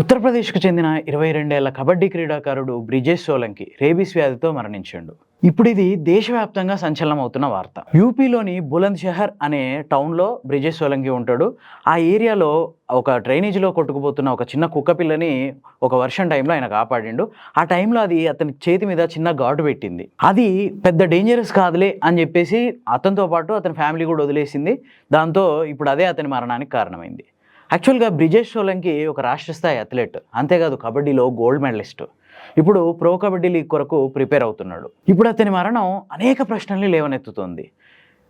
ఉత్తరప్రదేశ్కు చెందిన ఇరవై రెండేళ్ళ కబడ్డీ క్రీడాకారుడు బ్రిజేష్ సోలంకి రేబీస్ వ్యాధితో మరణించాడు. ఇప్పుడు ఇది దేశవ్యాప్తంగా సంచలనం అవుతున్న వార్త. యూపీలోని బులంద్ షహర్ అనే టౌన్లో బ్రిజేష్ సోలంకి ఉంటాడు. ఆ ఏరియాలో ఒక డ్రైనేజీలో కొట్టుకుపోతున్న ఒక చిన్న కుక్క పిల్లని ఒక వర్షం టైంలో ఆయన కాపాడిండు. ఆ టైంలో అది అతని చేతి మీద చిన్న ఘాటు పెట్టింది. అది పెద్ద డేంజరస్ కాదులే అని చెప్పేసి అతనితో పాటు అతని ఫ్యామిలీ కూడా వదిలేసింది. దాంతో ఇప్పుడు అదే అతని మరణానికి కారణమైంది. యాక్చువల్గా బ్రిజేష్ సోలంకి ఒక రాష్ట్ర స్థాయి అథ్లెట్ అంతేకాదు కబడ్డీలో గోల్డ్ మెడలిస్ట్. ఇప్పుడు ప్రో కబడ్డీ లీగ్ కొరకు ప్రిపేర్ అవుతున్నాడు. ఇప్పుడు అతని మరణం అనేక ప్రశ్నల్ని లేవనెత్తుతోంది.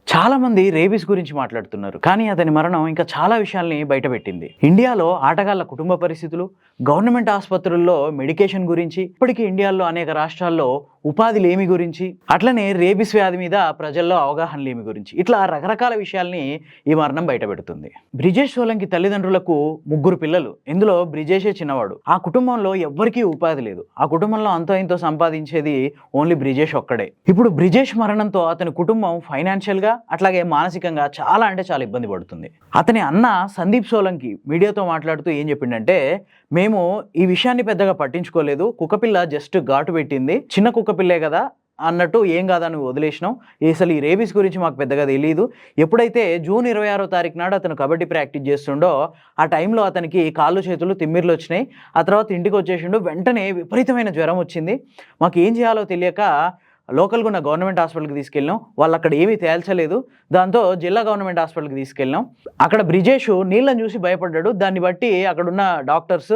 చాలామంది రేబీస్ గురించి మాట్లాడుతున్నారు కానీ అతని మరణం ఇంకా చాలా విషయాల్ని బయటపెట్టింది. ఇండియాలో ఆటగాళ్ళ కుటుంబ పరిస్థితులు గవర్నమెంట్ ఆసుపత్రుల్లో మెడికేషన్ గురించి ఇప్పటికీ ఇండియాలో అనేక రాష్ట్రాల్లో ఉపాధి లేమి గురించి అట్లనే రేబీస్ వ్యాధి మీద ప్రజల్లో అవగాహన లేమి గురించి. ఇట్లా రకరకాల విషయాల్ని ఈ మరణం బయటపెడుతుంది. బ్రిజేష్ సోలంకి తల్లిదండ్రులకు ముగ్గురు పిల్లలు. ఇందులో బ్రిజేషే చిన్నవాడు. ఆ కుటుంబంలో ఎవ్వరికీ ఉపాధి లేదు. ఆ కుటుంబంలో అంతో ఇంతో సంపాదించేది ఓన్లీ బ్రిజేష్ ఒక్కడే. ఇప్పుడు బ్రిజేష్ మరణంతో అతని కుటుంబం ఫైనాన్షియల్గా అట్లాగే మానసికంగా చాలా అంటే చాలా ఇబ్బంది పడుతుంది. అతని అన్న సందీప్ సోలంకి మీడియాతో మాట్లాడుతూ ఏం చెప్పిండంటే మేము ఈ విషయాన్ని పెద్దగా పట్టించుకోలేదు. కుక్కపిల్ల జస్ట్ ఘాటు పెట్టింది. చిన్న కుక్క పిల్లే కదా అన్నట్టు ఏం కాదని వదిలేసినాం అసలు ఈ రేబీస్ గురించి మాకు పెద్దగా తెలియదు ఎప్పుడైతే జూన్ ఇరవై ఆరో తారీఖు నాడు అతను కబడ్డీ ప్రాక్టీస్ చేస్తుండో ఆ టైంలో అతనికి కాళ్ళు చేతులు తిమ్మిర్లు వచ్చినాయి. ఆ తర్వాత ఇంటికి వచ్చేసిండు. వెంటనే విపరీతమైన జ్వరం వచ్చింది. మాకు ఏం చేయాలో తెలియక లోకల్గా ఉన్న గవర్నమెంట్ హాస్పిటల్కి తీసుకెళ్ళాం వాళ్ళు అక్కడ ఏమీ తేల్చలేదు. దాంతో జిల్లా గవర్నమెంట్ హాస్పిటల్కి తీసుకెళ్ళాం అక్కడ బ్రిజేష్ నీళ్ళని చూసి భయపడ్డాడు. దాన్ని బట్టి అక్కడున్న డాక్టర్స్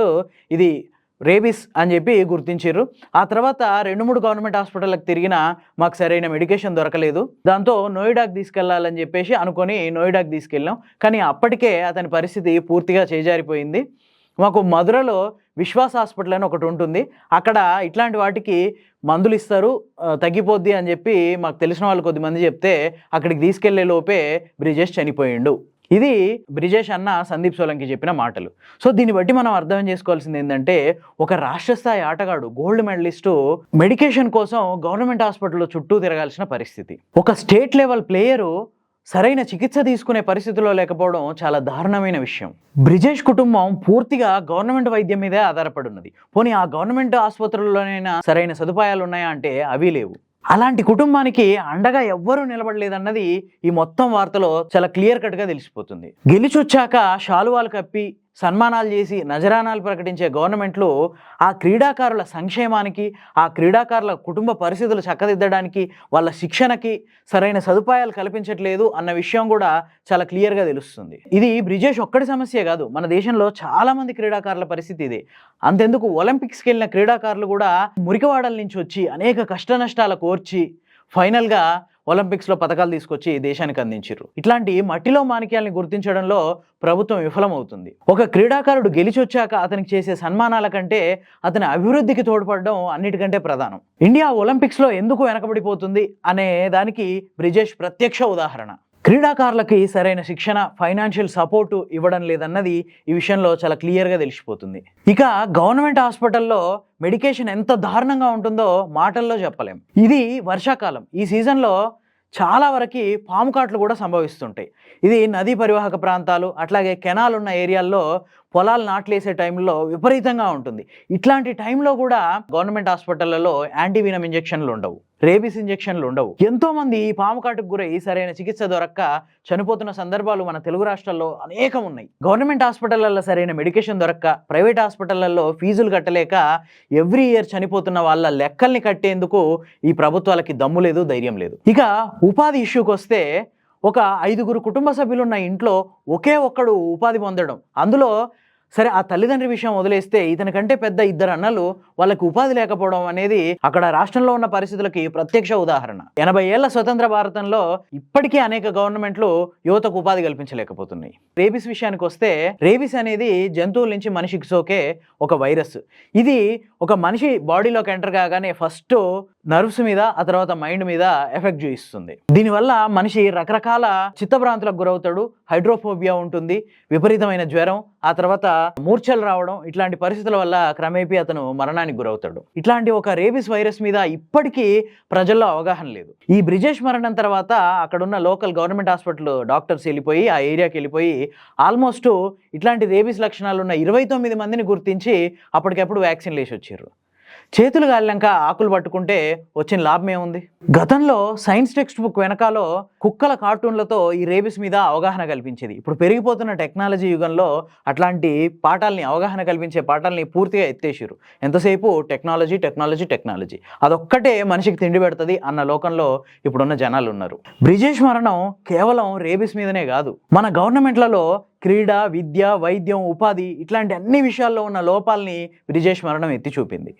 ఇది రేబీస్ అని చెప్పి గుర్తించారు ఆ తర్వాత రెండు మూడు గవర్నమెంట్ హాస్పిటల్కి తిరిగినా మాకు సరైన మెడికేషన్ దొరకలేదు. దాంతో నోయిడాకి తీసుకెళ్ళాలని చెప్పేసి అనుకొని నోయిడాకి తీసుకెళ్ళాం. కానీ అప్పటికే అతని పరిస్థితి పూర్తిగా చేజారిపోయింది. మాకు మధురలో విశ్వాస్ హాస్పిటల్ అని ఒకటి ఉంటుంది. అక్కడ ఇట్లాంటి వాటికి మందులు ఇస్తారు తగ్గిపోద్ది అని చెప్పి మాకు తెలిసిన వాళ్ళు కొద్దిమంది చెప్తే అక్కడికి తీసుకెళ్ళే లోపే బ్రిజేష్ చనిపోయిండు. ఇది బ్రిజేష్ అన్న సందీప్ సోలంకి చెప్పిన మాటలు. సో దీన్ని బట్టి మనం అర్థం చేసుకోవాల్సింది ఏంటంటే ఒక రాష్ట్ర స్థాయి ఆటగాడు గోల్డ్ మెడలిస్టు మెడికేషన్ కోసం గవర్నమెంట్ హాస్పిటల్లో చుట్టూ తిరగాల్సిన పరిస్థితి. ఒక స్టేట్ లెవెల్ ప్లేయరు సరైన చికిత్స తీసుకునే పరిస్థితిలో లేకపోవడం చాలా దారుణమైన విషయం. బ్రిజేష్ కుటుంబం పూర్తిగా గవర్నమెంట్ వైద్యం మీదే ఆధారపడి ఉన్నది. పోనీ ఆ గవర్నమెంట్ ఆసుపత్రుల్లోనైనా సరైన సదుపాయాలు ఉన్నాయా అంటే అవి లేవు. అలాంటి కుటుంబానికి అండగా ఎవ్వరూ నిలబడలేదన్నది ఈ మొత్తం వార్తలో చాలా క్లియర్ కట్గా తెలిసిపోతుంది. గెలిచొచ్చాక శాలువాలు కప్పి సన్మానాలు చేసి నజరానాలు ప్రకటించే గవర్నమెంట్లు ఆ క్రీడాకారుల సంక్షేమానికి ఆ క్రీడాకారుల కుటుంబ పరిస్థితులు చక్కదిద్దడానికి వాళ్ళ శిక్షణకి సరైన సదుపాయాలు కల్పించట్లేదు అన్న విషయం కూడా చాలా క్లియర్గా తెలుస్తుంది. ఇది బ్రిజేష్ ఒక్కడి సమస్య కాదు మన దేశంలో చాలామంది క్రీడాకారుల పరిస్థితి ఇది. అంతెందుకు ఒలింపిక్స్కి వెళ్ళిన క్రీడాకారులు కూడా మురికివాడల నుంచి వచ్చి అనేక కష్ట నష్టాలు కోర్చి ఫైనల్గా ఒలింపిక్స్లో పథకాలు తీసుకొచ్చి దేశానికి అందించారు ఇట్లాంటి మట్టిలో మాణిక్యాలను గుర్తించడంలో ప్రభుత్వం విఫలమవుతుంది. ఒక క్రీడాకారుడు గెలిచి వచ్చాక అతనికి చేసే సన్మానాల కంటే అతని అభివృద్ధికి తోడ్పడడం అన్నిటికంటే ప్రధానం. ఇండియా ఒలింపిక్స్లో ఎందుకు వెనకబడిపోతుంది అనే దానికి బ్రిజేష్ ప్రత్యక్ష ఉదాహరణ. క్రీడాకారులకి సరైన శిక్షణ ఫైనాన్షియల్ సపోర్టు ఇవ్వడం లేదన్నది ఈ విషయంలో చాలా క్లియర్గా తెలిసిపోతుంది. ఇక గవర్నమెంట్ హాస్పిటల్లో మెడికేషన్ ఎంత దారుణంగా ఉంటుందో మాటల్లో చెప్పలేం. ఇది వర్షాకాలం. ఈ సీజన్లో చాలా వరకు పాము కాట్లు కూడా సంభవిస్తుంటాయి. ఇది నదీ పరివాహక ప్రాంతాలు అట్లాగే కెనాల్ ఉన్న ఏరియాల్లో పొలాలు నాట్లేసే టైంలో విపరీతంగా ఉంటుంది. ఇట్లాంటి టైంలో కూడా గవర్నమెంట్ హాస్పిటళ్ళలో యాంటీవీనం ఇంజెక్షన్లు ఉండవు. రేబీస్ ఇంజెక్షన్లు ఉండవు. ఎంతో మంది ఈ పాము కాటుకు గురై సరైన చికిత్స దొరక్క చనిపోతున్న సందర్భాలు మన తెలుగు రాష్ట్రాల్లో అనేకం ఉన్నాయి. గవర్నమెంట్ హాస్పిటళ్ళలో సరైన మెడికేషన్ దొరక్క ప్రైవేట్ హాస్పిటళ్ళలో ఫీజులు కట్టలేక ఎవ్రీ ఇయర్ చనిపోతున్న వాళ్ళ లెక్కల్ని కట్టేందుకు ఈ ప్రభుత్వాలకి దమ్ము లేదు ధైర్యం లేదు. ఇక ఉపాధి ఇష్యూకి వస్తే ఒక ఐదుగురు కుటుంబ సభ్యులున్న ఇంట్లో ఒకే ఒక్కడు ఉపాధి పొందడం. అందులో సరే ఆ తల్లిదండ్రి విషయం వదిలేస్తే ఇతనికంటే పెద్ద ఇద్దరు అన్నలు వాళ్ళకి ఉపాధి లేకపోవడం అనేది అక్కడ రాష్ట్రంలో ఉన్న పరిస్థితులకి ప్రత్యక్ష ఉదాహరణ. ఎనభై ఏళ్ళ స్వతంత్ర భారతంలో ఇప్పటికీ అనేక గవర్నమెంట్లు యువతకు ఉపాధి కల్పించలేకపోతున్నాయి. రేబీస్ విషయానికి వస్తే రేబీస్ అనేది జంతువుల నుంచి మనిషికి సోకే ఒక వైరస్. ఇది ఒక మనిషి బాడీలోకి ఎంటర్ కాగానే ఫస్ట్ నర్వ్స్ మీద ఆ తర్వాత మైండ్ మీద ఎఫెక్ట్ చూపిస్తుంది దీనివల్ల మనిషి రకరకాల చిత్తభ్రాంతులకు గురవుతాడు హైడ్రోఫోబియా ఉంటుంది విపరీతమైన జ్వరం ఆ తర్వాత మూర్ఛలు రావడం ఇట్లాంటి పరిస్థితుల వల్ల క్రమేపీ అతను మరణానికి గురవుతాడు. ఇట్లాంటి ఒక రేబిస్ వైరస్ మీద ఇప్పటికీ ప్రజల్లో అవగాహన లేదు. ఈ బ్రిజేష్ మరణం తర్వాత అక్కడున్న లోకల్ గవర్నమెంట్ హాస్పిటల్ డాక్టర్స్ వెళ్ళిపోయి ఆ ఏరియాకి వెళ్ళిపోయి ఆల్మోస్ట్ ఇట్లాంటి రేబిస్ లక్షణాలు ఉన్న ఇరవై తొమ్మిది మందిని గుర్తించి అప్పటికప్పుడు వ్యాక్సిన్లు వేసి వచ్చారు చేతులు గాలినాక ఆకులు పట్టుకుంటే వచ్చిన లాభం ఏముంది? గతంలో సైన్స్ టెక్స్ట్ బుక్ వెనకాలో కుక్కల కార్టూన్లతో ఈ రేబిస్ మీద అవగాహన కల్పించేది. ఇప్పుడు పెరిగిపోతున్న టెక్నాలజీ యుగంలో అట్లాంటి పాఠాలని అవగాహన కల్పించే పాఠాలని పూర్తిగా ఎత్తేసారు ఎంతసేపు టెక్నాలజీ టెక్నాలజీ టెక్నాలజీ? అదొక్కటే మనిషికి తిండి పెడుతుంది అన్న లోకంలో ఇప్పుడున్న జనాలు ఉన్నారు. బ్రిజేష్ మరణం కేవలం రేబిస్ మీదనే కాదు. మన గవర్నమెంట్లలో క్రీడ విద్య వైద్యం ఉపాధి ఇట్లాంటి అన్ని విషయాల్లో ఉన్న లోపాలని బ్రిజేష్ మరణం ఎత్తి చూపింది.